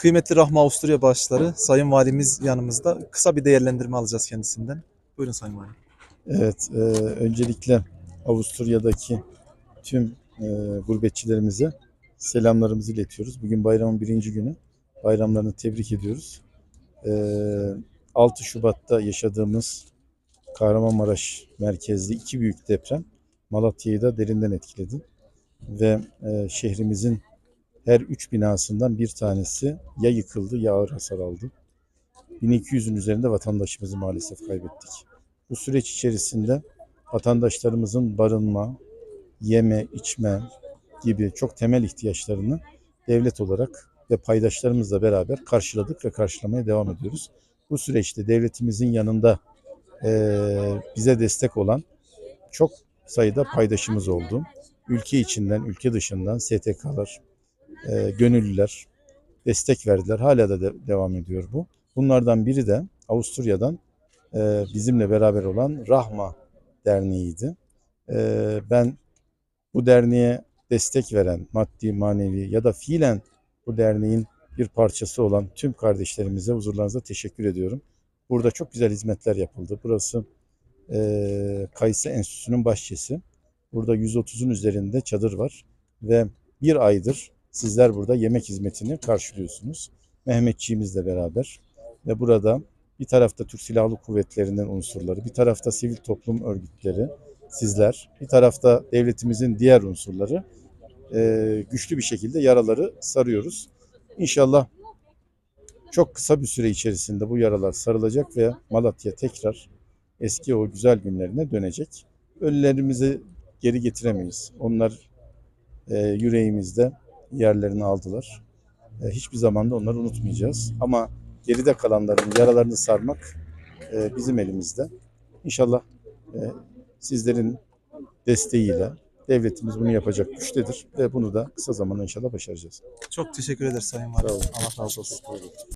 Kıymetli Rahma Avusturya bağışları Sayın Valimiz yanımızda. Kısa bir değerlendirme alacağız kendisinden. Buyurun Sayın Valim. Evet, e, öncelikle Avusturya'daki tüm e, gurbetçilerimize selamlarımızı iletiyoruz. Bugün bayramın birinci günü. Bayramlarını tebrik ediyoruz. E, 6 Şubat'ta yaşadığımız Kahramanmaraş merkezli iki büyük deprem Malatya'yı da derinden etkiledi. Ve e, şehrimizin her üç binasından bir tanesi ya yıkıldı ya ağır hasar aldı. 1200'ün üzerinde vatandaşımızı maalesef kaybettik. Bu süreç içerisinde vatandaşlarımızın barınma, yeme, içme gibi çok temel ihtiyaçlarını devlet olarak ve paydaşlarımızla beraber karşıladık ve karşılamaya devam ediyoruz. Bu süreçte devletimizin yanında eee, bize destek olan çok sayıda paydaşımız oldu. Ülke içinden, ülke dışından STK'lar, eee, gönüllüler destek verdiler. Hala da de- devam ediyor bu. Bunlardan biri de Avusturya'dan e, bizimle beraber olan Rahma Derneği'ydi. E, ben bu derneğe destek veren maddi, manevi ya da fiilen bu derneğin bir parçası olan tüm kardeşlerimize huzurlarınızda teşekkür ediyorum. Burada çok güzel hizmetler yapıldı. Burası e, Kayısı Enstitüsü'nün bahçesi. Burada 130'un üzerinde çadır var ve bir aydır sizler burada yemek hizmetini karşılıyorsunuz. Mehmetçiğimizle beraber ve burada bir tarafta Türk Silahlı Kuvvetleri'nin unsurları, bir tarafta sivil toplum örgütleri, sizler, bir tarafta devletimizin diğer unsurları e, güçlü bir şekilde yaraları sarıyoruz. İnşallah çok kısa bir süre içerisinde bu yaralar sarılacak ve Malatya tekrar eski o güzel günlerine dönecek. Ölülerimizi geri getiremeyiz. Onlar e, yüreğimizde yerlerini aldılar. E, hiçbir zaman da onları unutmayacağız. Ama geride kalanların yaralarını sarmak e, bizim elimizde. İnşallah e, sizlerin desteğiyle devletimiz bunu yapacak güçtedir ve bunu da kısa zamanda inşallah başaracağız. Çok teşekkür ederiz Sayın Valim. Allah razı olsun.